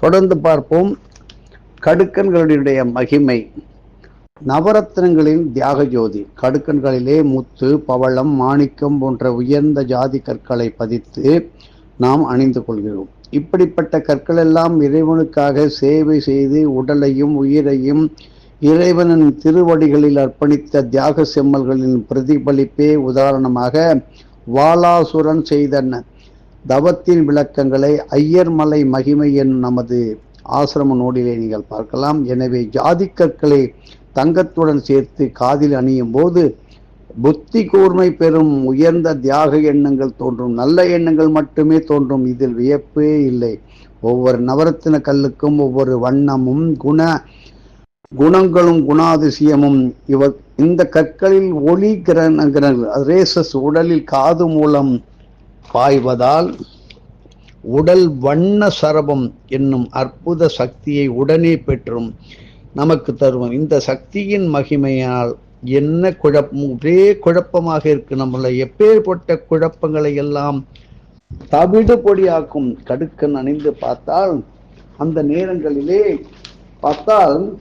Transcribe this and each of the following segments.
தொடர்ந்து பார்ப்போம். கடுக்கன்களுடைய மகிமை. நவரத்னங்களின் தியாக ஜோதி கடுக்கன்களிலே முத்து பவளம் மாணிக்கம் போன்ற உயர்ந்த ஜாதி கற்களை பதித்து நாம் அணிந்து கொள்கிறோம். இப்படிப்பட்ட கற்கள் எல்லாம் இறைவனுக்காக சேவை செய்து உடலையும் உயிரையும் இறைவனின் திருவடிகளில் அர்ப்பணித்த தியாக செம்மல்களின் பிரதிபலிப்பே உதாரணமாக வாலாசுரன் செய்தன. தவத்தின் விளக்கங்களை ஐயர்மலை மகிமை என்னும் நமது ஆசிரம நூலிலே நீங்கள் பார்க்கலாம். எனவே ஜாதி கற்களை தங்கத்துடன் சேர்த்து காதில் அணியும் போது புத்தி கூர்மை பெறும் உயர்ந்த தியாக எண்ணங்கள் தோன்றும். நல்ல எண்ணங்கள் மட்டுமே தோன்றும். இதில் வியப்பே இல்லை. ஒவ்வொரு நவரத்தின கல்லுக்கும் ஒவ்வொரு வண்ணமும் குண குணங்களும் குணாதிசயமும் இவர் இந்த கற்களில் ஒளி கிரணங்கள் ரேசஸ் உடலில் காது மூலம் பாய்வதால் உடல் வண்ண சரபம் என்னும் அற்புத சக்தியை உடனே பெற்றும் நமக்கு தருவோம். இந்த சக்தியின் மகிமையால் என்ன குழப்பம் ஒரே குழப்பமாக இருக்கு நம்மள. எப்பேற்பட்ட குழப்பங்களை எல்லாம் தவிடு பொடியாக்கும் கடுக்கன் அணிந்து பார்த்தால் அந்த நேரங்களிலே பார்த்தால்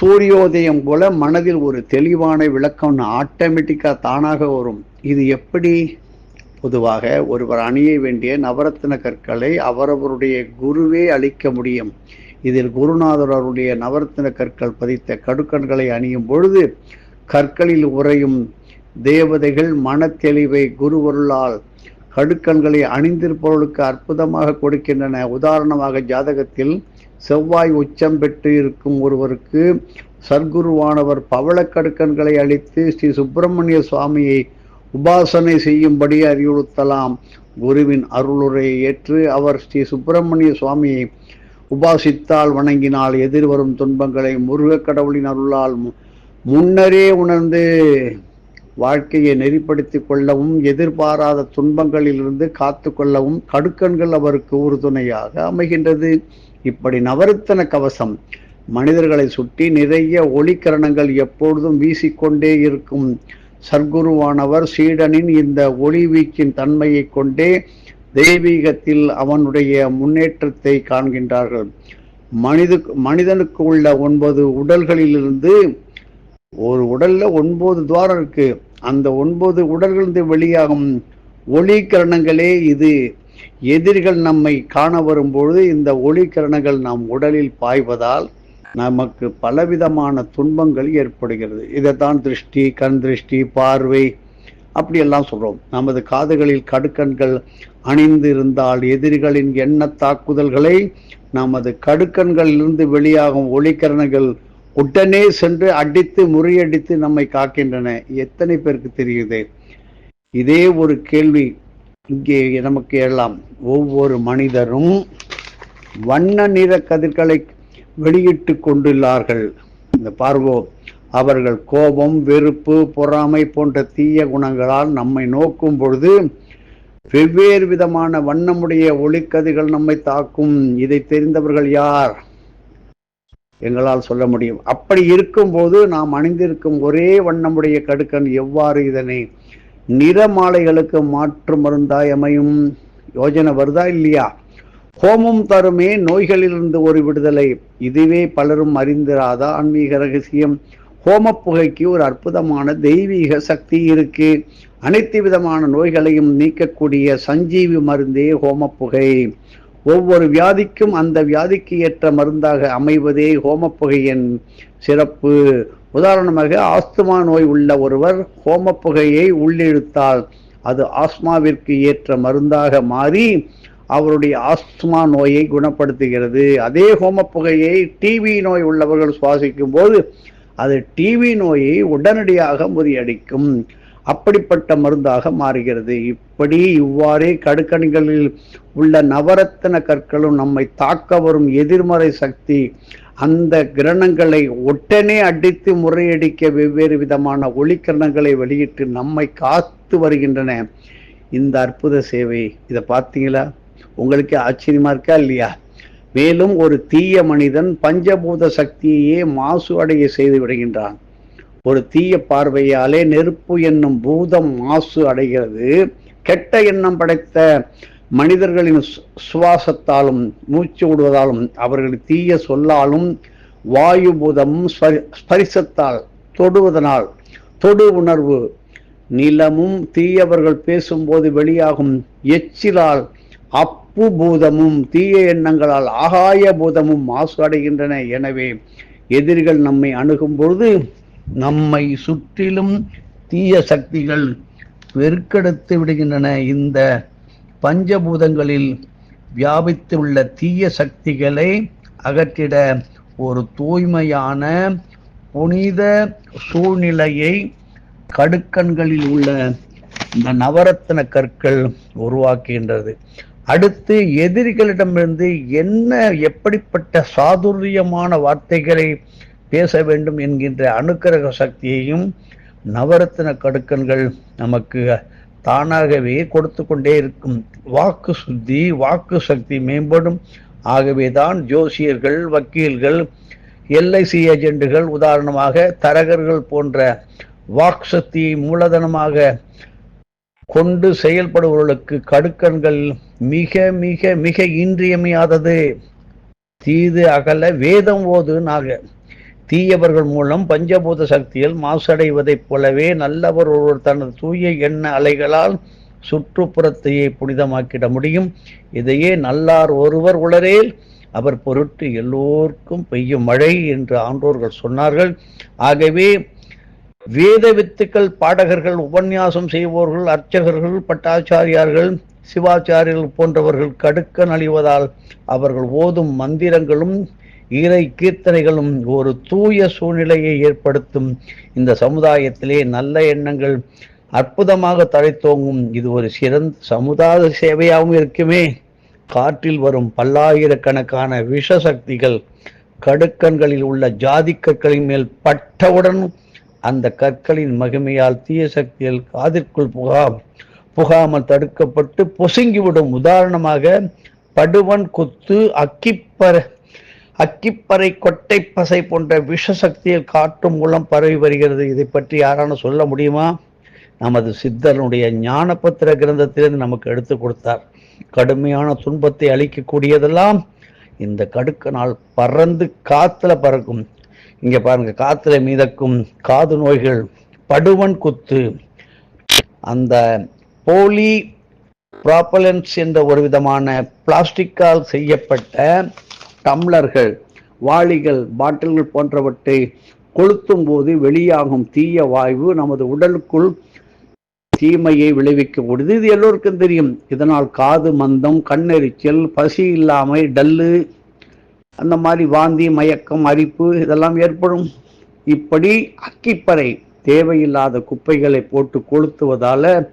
சூரியோதயம் போல மனதில் ஒரு தெளிவான விளக்கம் ஆட்டோமேட்டிக்கா தானாக வரும். இது எப்படி? பொதுவாக ஒருவர் அணிய வேண்டிய நவரத்ன கற்களை அவரவருடைய குருவே அளிக்க முடியும். இதில் குருநாதர் அவருடைய நவரத்ன கற்கள் பதித்த கடுக்கண்களை அணியும் பொழுது கற்களில் உறையும் தேவதைகள் மனத்தெளிவை குருவருளால் கடுக்கண்களை அணிந்திருப்பவர்களுக்கு அற்புதமாக கொடுக்கின்றன. உதாரணமாக ஜாதகத்தில் செவ்வாய் உச்சம் பெற்று இருக்கும் ஒருவருக்கு சர்க்குருவானவர் பவளக்கடுக்கண்களை அளித்து ஸ்ரீ சுப்பிரமணிய சுவாமியை உபாசனை செய்யும்படி அறிவுறுத்தலாம். குருவின் அருளுரையை ஏற்று அவர் ஸ்ரீ சுப்பிரமணிய சுவாமியை உபாசித்தால் வணங்கினால் எதிர்வரும் துன்பங்களை முருகக் கடவுளின் அருளால் முன்னரே உணர்ந்து வாழ்க்கையை நெறிப்படுத்திக் கொள்ளவும் எதிர்பாராத துன்பங்களிலிருந்து காத்து கொள்ளவும் கடுக்கண்கள் அவருக்கு உறுதுணையாக அமைகின்றது. இப்படி நவரத்தன கவசம் மனிதர்களை சுற்றி நிறைய ஒளிக்கரணங்கள் எப்பொழுதும் வீசிக்கொண்டே இருக்கும். சர்க்குருவானவர் சீடனின் இந்த ஒளி வீச்சின் தன்மையை கொண்டே தெய்வீகத்தில் அவனுடைய முன்னேற்றத்தை காண்கின்றார்கள். மனித மனிதனுக்கு உள்ள ஒன்பது உடல்களிலிருந்து ஒரு உடல்ல ஒன்பது துவாரம் இருக்கு. அந்த ஒன்பது உடல்களிலிருந்து வெளியாகும் ஒளிக்கரணங்களே இது. எதிரிகள் நம்மை காண வரும்பொழுது இந்த ஒளிக்கரணங்கள் நம் உடலில் பாய்வதால் நமக்கு பலவிதமான துன்பங்கள் ஏற்படுகிறது. இதைத்தான் திருஷ்டி கண் திருஷ்டி பார்வை அப்படியெல்லாம் சொல்கிறோம் நமது காதுகளில் கடுக்கண்கள் அணிந்து இருந்தால் எதிரிகளின் எண்ண தாக்குதல்களை நமது கடுக்கண்களிலிருந்து வெளியாகும் ஒளிக்கரணங்கள் உடனே சென்று அடித்து முறியடித்து நம்மை காக்கின்றன. எத்தனை பேருக்கு தெரியுது? இதே ஒரு கேள்வி இங்கே நமக்கு எல்லாம் ஒவ்வொரு மனிதரும் வண்ண நிற கதிர்களை வெளியிட்டு கொண்டுள்ளார்கள். இந்த பார்வோ அவர்கள் கோபம் வெறுப்பு பொறாமை போன்ற தீய குணங்களால் நம்மை நோக்கும் பொழுது வெவ்வேறு விதமான வண்ணமுடைய ஒளிக்கதிர்கள் நம்மை தாக்கும். இதை தெரிந்தவர்கள் யார்? எங்களால் சொல்ல முடியும். அப்படி இருக்கும்போது நாம் அணிந்திருக்கும் ஒரே வண்ணமுடைய கடுக்கன் எவ்வாறு இதனை நிறமாலைகளுக்கு மாற்று மருந்தாய் அமையும்? யோஜனை வருதா இல்லையா? ஹோமம் தருமே நோய்களிலிருந்து ஒரு விடுதலை. இதுவே பலரும் அறிந்திராத ஆன்மீக ரகசியம். ஹோம புகைக்கு ஒரு அற்புதமான தெய்வீக சக்தி இருக்கு. அனைத்து விதமான நோய்களையும் நீக்கக்கூடிய சஞ்சீவி மருந்தே ஹோம புகை. ஒவ்வொரு வியாதிக்கும் அந்த வியாதிக்கு ஏற்ற மருந்தாக அமைவதே ஹோம புகையின் சிறப்பு. உதாரணமாக ஆஸ்துமா நோய் உள்ள ஒருவர் ஹோம புகையை உள்ளிழுத்தால் அது ஆஸ்மாவிற்கு ஏற்ற மருந்தாக மாறி அவருடைய ஆஸ்துமா நோயை குணப்படுத்துகிறது. அதே ஹோம புகையை டிவி நோய் உள்ளவர்கள் சுவாசிக்கும் போது அது டிவி நோயை உடனடியாக முறியடிக்கும். அப்படிப்பட்ட மருந்தாக மாறுகிறது. இப்படி இவ்வாறே கடுக்கணிகளில் உள்ள நவரத்தன கற்களும் நம்மை தாக்க வரும் எதிர்மறை சக்தி அந்த கிரணங்களை ஒட்டனே அடித்து முறையடிக்க வெவ்வேறு விதமான ஒளிக்கிரணங்களை வெளியிட்டு நம்மை காத்து வருகின்றன. இந்த அற்புத சேவை இதை பார்த்தீங்களா? உங்களுக்கு ஆச்சரியமா இருக்கா இல்லையா? மேலும் ஒரு தீய மனிதன் பஞ்சபூத சக்தியையே மாசு அடைய செய்து விடுகின்றான். ஒரு தீய பார்வையாலே நெருப்பு என்னும் பூதம் மாசு அடைகிறது. கெட்ட எண்ணம் படைத்த மனிதர்களின் சுவாசத்தாலும் மூச்சு விடுவதாலும் அவர்கள் தீய சொல்லாலும் வாயுபூதமும் ஸ்பரி- ஸ்பரிசத்தால் தொடுவதனால் தொடு உணர்வு நிலமும் தீயவர்கள் பேசும்போது வெளியாகும் எச்சிலால் அப்பு பூதமும் தீய எண்ணங்களால் ஆகாய பூதமும் மாசு அடைகின்றன எனவே எதிரிகள் நம்மை அணுகும் பொழுது நம்மை சுற்றிலும் தீய சக்திகள் பெருக்கெடுத்து விடுகின்றன. இந்த பஞ்சபூதங்களில் வியாபித்துள்ள தீய சக்திகளை அகற்றிட ஒரு தூய்மையான புனித சூழ்நிலையை கடுக்கண்களில் உள்ள இந்த நவரத்ன கற்கள் உருவாக்குகின்றது. அடுத்து எதிரிகளிடமிருந்து என்ன எப்படிப்பட்ட சாதுரியமான வார்த்தைகளை பேச வேண்டும் என்கின்ற அணுக்கரக சக்தியையும் நவரத்ன கடுக்கன்கள் நமக்கு தானாகவே கொடுத்து கொண்டே இருக்கும். வாக்கு சுத்தி வாக்கு சக்தி மேம்படும். ஆகவேதான் ஜோசியர்கள் வக்கீல்கள் எல்ஐசி ஏஜெண்டுகள் உதாரணமாக தரகர்கள் போன்ற வாக்கு சக்தியை மூலதனமாக கொண்டு செயல்படுபவர்களுக்கு கடுக்கண்கள் மிக மிக மிக இன்றியமையாதது. தீது அகல வேதம் ஓது நாக தீயவர்கள் மூலம் பஞ்சபூத சக்தியில் மாசடைவதைப் போலவே நல்லவர் ஒருவர் தனது தூய எண்ண அலைகளால் சுற்றுப்புறத்தையே புனிதமாக்கிட முடியும். இதையே நல்லார் ஒருவர் உளரேல் அவர் பொருட்டு எல்லோருக்கும் பெய்யும் மழை என்று ஆன்றோர்கள் சொன்னார்கள். ஆகவே வேத வித்துக்கள் பாடகர்கள் உபன்யாசம் செய்வோர்கள் அர்ச்சகர்கள் பட்டாச்சாரியார்கள் சிவாச்சாரியர்கள் போன்றவர்கள் கடுக்க நலிவதால் அவர்கள் ஓதும் மந்திரங்களும் இறை கீர்த்தனைகளும் ஒரு தூய சூழ்நிலையை ஏற்படுத்தும். இந்த சமுதாயத்திலே நல்ல எண்ணங்கள் அற்புதமாக தழைத்தோங்கும். இது ஒரு சிறந்த சமுதாய சேவையாகவும் இருக்குமே. காற்றில் வரும் பல்லாயிரக்கணக்கான விஷ சக்திகள் கடுக்கண்களில் உள்ள ஜாதி கற்களின் மேல் பட்டவுடன் அந்த கற்களின் மகிமையால் தீய சக்திகள் காதிற்குள் புகா புகாமல் தடுக்கப்பட்டு பொசுங்கிவிடும். உதாரணமாக படுவன் குத்து அக்கிப்பற அக்கிப்பறை கொட்டை பசை போன்ற விஷ சக்தியில் காற்று மூலம் பரவி வருகிறது. இதை பற்றி யாரான சொல்ல முடியுமா? நமது சித்தனுடைய ஞானபத்திர கிரந்தத்திலிருந்து நமக்கு எடுத்து கொடுத்தார். கடுமையான துன்பத்தை அளிக்கக்கூடியதெல்லாம் இந்த கடுக்கனால் பறந்து காத்துல பறக்கும். இங்கே பாருங்கள் காத்துல மீதக்கும் காது நோய்கள் படுவன் குத்து. அந்த போலி ப்ராப்பலன்ஸ் என்ற ஒரு விதமான பிளாஸ்டிக்கால் செய்யப்பட்ட டம்ளர்கள் வாளிகள் பாட்டில்கள் போன்றவற்றை கொளுத்தும் போது வெளியாகும் தீய வாய்வு நமது உடலுக்குள் தீமையை விளைவிக்கக்கூடியது இது எல்லோருக்கும் தெரியும். இதனால் காது மந்தம் கண்ணெரிச்சல் பசி இல்லாமை டல்லு அந்த மாதிரி வாந்தி மயக்கம் அரிப்பு இதெல்லாம் ஏற்படும். இப்படி அக்கிப்பறை தேவையில்லாத குப்பைகளை போட்டு கொளுத்துவதால்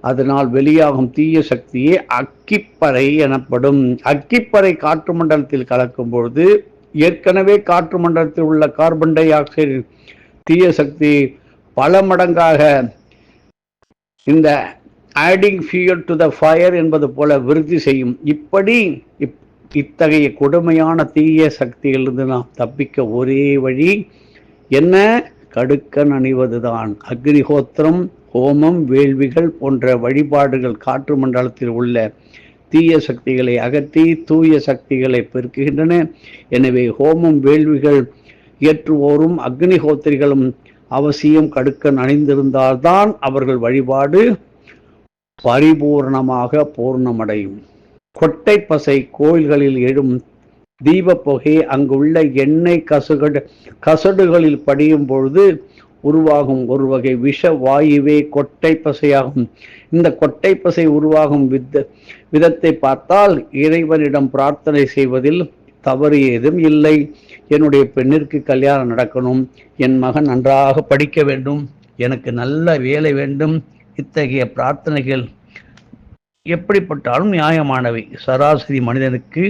அதனால் வெளியாகும் தீய சக்தியே அக்கிப்பறை எனப்படும். அக்கிப்பறை காற்று மண்டலத்தில் கலக்கும் பொழுது ஏற்கனவே காற்று மண்டலத்தில் உள்ள கார்பன் டை ஆக்சைடு தீய சக்தி பல மடங்காக இந்த adding fuel to the fire என்பது போல விருத்தி செய்யும். இப்படி இப்- இத்தகைய கொடுமையான தீய சக்தியிலிருந்து நாம் தப்பிக்க ஒரே வழி என்ன? கடுக்கன் அணிவதுதான். அக்னிஹோத்திரம் ஹோமம் வேள்விகள் போன்ற வழிபாடுகள் காற்று மண்டலத்தில் உள்ள தீய சக்திகளை அகற்றி தூய சக்திகளை பெருக்குகின்றன. எனவே ஹோமம் வேள்விகள் இயற்றுவோரும் அக்னிஹோத்திரிகளும் அவசியம் கடுக்கன் அணிந்திருந்தால்தான் அவர்கள் வழிபாடு பரிபூர்ணமாக பூர்ணமடையும். கொட்டை பசை கோயில்களில் எழும் தீப புகை அங்குள்ள எண்ணெய் கசுகடு கசடுகளில் படியும் பொழுது உருவாகும் ஒரு வகை விஷ வாயுவே கொட்டை பசையாகும் இந்த கொட்டை பசை உருவாகும் வித விதத்தை பார்த்தால் இறைவனிடம் பிரார்த்தனை செய்வதில் தவறு ஏதும் இல்லை. என்னுடைய பெண்ணிற்கு கல்யாணம் நடக்கணும் என் மகன் நன்றாக படிக்க வேண்டும் எனக்கு நல்ல வேலை வேண்டும் இத்தகைய பிரார்த்தனைகள் எப்படிப்பட்டாலும் நியாயமானவை. சராசரி மனிதனுக்கு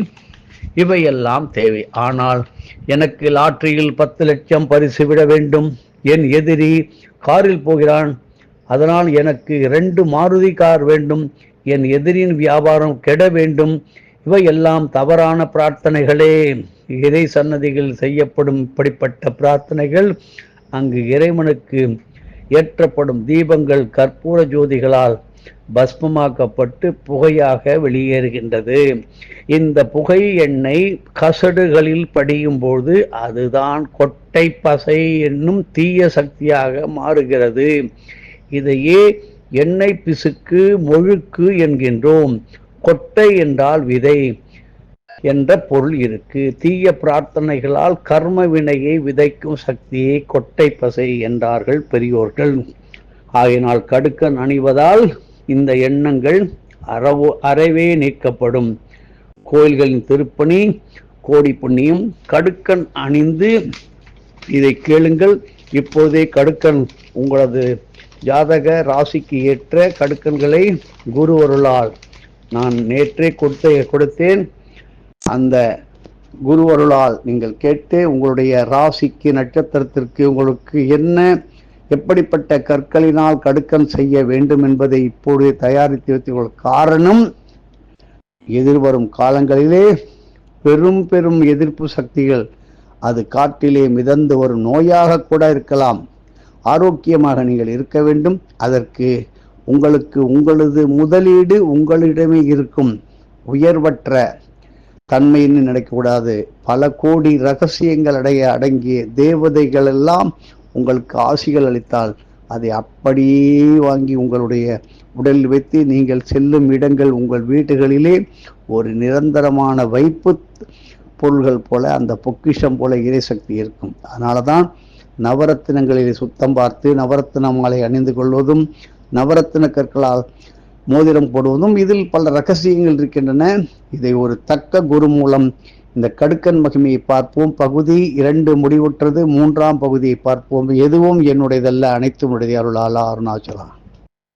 இவையெல்லாம் தேவை. ஆனால் எனக்கு லாட்டரியில் பத்து லட்சம் பரிசு விட வேண்டும். என் எதிரி காரில் போகிறான். அதனால் எனக்கு ரெண்டு மாருதி கார் வேண்டும். என் எதிரியின் வியாபாரம் கெட வேண்டும். இவையெல்லாம் தவறான பிரார்த்தனைகளே. இறை சன்னதிகள் செய்யப்படும் இப்படிப்பட்ட பிரார்த்தனைகள் அங்கு இறைவனுக்கு ஏற்றப்படும் தீபங்கள் கற்பூர ஜோதிகளால் பஸ்மமாக்கப்பட்டு புகையாக வெளியேறுகின்றது. இந்த புகை எண்ணெய் கசடுகளில் படியும் போது அதுதான் கொட்டை பசை என்னும் தீய சக்தியாக மாறுகிறது. இதையே எண்ணெய் பிசுக்கு மொழுக்கு என்கின்றோம். கொட்டை என்றால் விதை என்ற பொருள் இருக்கு. தீய பிரார்த்தனைகளால் கர்ம வினையை விதைக்கும் சக்தியை கொட்டை பசை என்றார்கள் பெரியோர்கள். ஆகினால் கடுக்கன் அணிவதால் இந்த எண்ணங்கள் அறவோ அறவே நீக்கப்படும். கோயில்களின் திருப்பணி கோடி புண்ணியம் கடுக்கன் அணிந்து இதை கேளுங்கள். இப்போதே கடுக்கன் உங்களது ஜாதக ராசிக்கு ஏற்ற கடுக்கன்களை குரு அருளால் நான் நேற்றே கொடுத்த கொடுத்தேன். அந்த குரு அருளால் நீங்கள் கேட்டு உங்களுடைய ராசிக்கு நட்சத்திரத்திற்கு உங்களுக்கு என்ன எப்படிப்பட்ட கற்களினால் கடுக்கம் செய்ய வேண்டும் என்பதை இப்போது தயாரித்து வைத்துள்ள காரணம் எதிர்வரும் காலங்களிலே பெரும் பெரும் எதிர்ப்பு சக்திகள் அது காட்டிலே மிதந்து வரும் நோயாக கூட இருக்கலாம். ஆரோக்கியமாக நீங்கள் இருக்க வேண்டும். அதற்கு உங்களுக்கு உங்களது முதலீடு உங்களிடமே இருக்கும். உயர்வற்ற தன்மைன்னு நினைக்கக்கூடாது. பல கோடி ரகசியங்கள் அடைய அடங்கிய தேவதைகள் எல்லாம் உங்களுக்கு ஆசிகள் அளித்தால் அதை அப்படியே வாங்கி உங்களுடைய உடலில் வைத்து நீங்கள் செல்லும் இடங்கள் உங்கள் வீடுகளிலே ஒரு நிரந்தரமான வைப்பு பொருள்கள் போல அந்த பொக்கிஷம் போல இறைசக்தி இருக்கும். அதனால தான் நவரத்தினங்களில் சுத்தம் பார்த்து நவரத்தின மாலை அணிந்து கொள்வதும் நவரத்தின கற்களால் மோதிரம் போடுவதும் இதில் பல ரகசியங்கள் இருக்கின்றன. இதை ஒரு தக்க குரு மூலம் இந்த கடுக்கன் மகிமையை பார்ப்போம். பகுதி இரண்டு முடிவுற்றது. மூன்றாம் பகுதியை பார்ப்போம். எதுவும் என்னுடையதல்ல. அனைத்தும் உடைய அருளாலா அருணாச்சலா.